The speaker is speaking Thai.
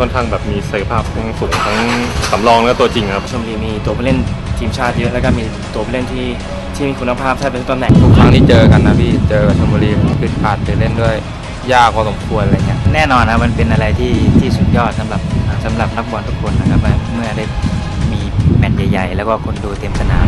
ค่อนข้างแบบมีศักยภาพทั้งสูงทั้งสำรองและตัวจริงครับชมบุรีมีตัวผู้เล่นทีมชาติเยอะแล้วก็มีตัวผู้เล่นที่ที่มีคุณภาพแทบเป็นตำแหน่งทุกครั้งที่เจอกันนะพี่เจอกับชมบุรีคือขาดไปเล่นด้วยยากพอสมควรอะไรเงี้ยแน่นอนนะมันเป็นอะไรที่ที่สุดยอดสำหรับสำหรับนักบอลทุกคนนะครับเมื่อได้มีแมตช์ใหญ่ ๆ แล้วก็คนดูเต็มสนาม